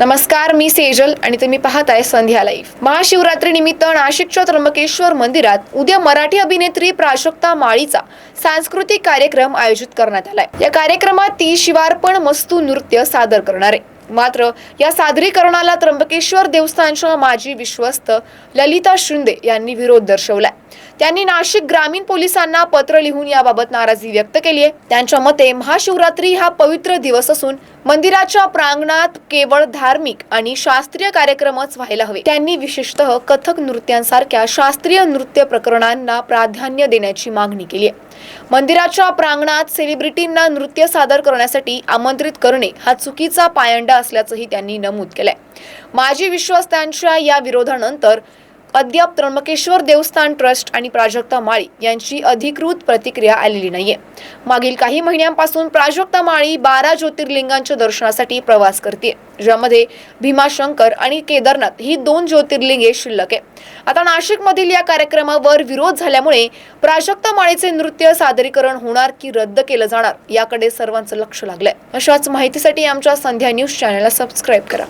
नमस्कार मी सेजल आणि तुम्ही पाहताय संध्या लाईव्ह. महाशिवरात्री निमित्त नाशिकच्या त्र्यंबकेश्वर मंदिरात उद्या मराठी अभिनेत्री प्राजक्ता माळीचा सांस्कृतिक कार्यक्रम आयोजित करण्यात आलाय. या कार्यक्रमात ती शिवार्पण मस्तू नृत्य सादर करणार आहे. मात्र या सादरीकरणाला त्र्यंबकेश्वर देवस्थानच्या माजी विश्वस्त ललिता शिंदे यांनी विरोध दर्शवलाय. त्यांनी नाशिक ग्रामीण पोलिसांना पत्र लिहून याबाबत नाराजी व्यक्त केली आहे. त्यांच्या मते महाशिवरात्री हा पवित्र दिवस असून मंदिराच्या प्रांगणात केवळ धार्मिक आणि शास्त्रीय कार्यक्रमच व्हायला हवे. त्यांनी विशेषतः कथक नृत्यांसारख्या शास्त्रीय नृत्य प्रकरणांना प्राधान्य देण्याची मागणी केली आहे. मंदिराच्या प्रांगणात सेलिब्रिटींना नृत्य सादर करण्यासाठी आमंत्रित करणे हा चुकीचा पायंडा असल्याचंही त्यांनी नमूद केलंय. माजी विश्वस्तांच्या या विरोधानंतर अद्याप त्र्यंबकेश्वर देवस्थान ट्रस्ट आणि प्राजक्ता माळी यांची अधिकृत प्रतिक्रिया आलेली नाहीये. मागील काही महिन्यांपासून प्राजक्ता माळी बारा ज्योतिर्लिंगांच्या दर्शनासाठी प्रवास करते ज्यामध्ये भीमाशंकर आणि केदारनाथ ही दोन ज्योतिर्लिंगे शिल्लक आहे. आता नाशिकमधील या कार्यक्रमावर विरोध झाल्यामुळे प्राजक्ता माळीचे नृत्य सादरीकरण होणार की रद्द केलं जाणार याकडे सर्वांचं लक्ष लागलंय. अशाच माहितीसाठी आमच्या संध्या न्यूज चॅनलला सबस्क्राईब करा.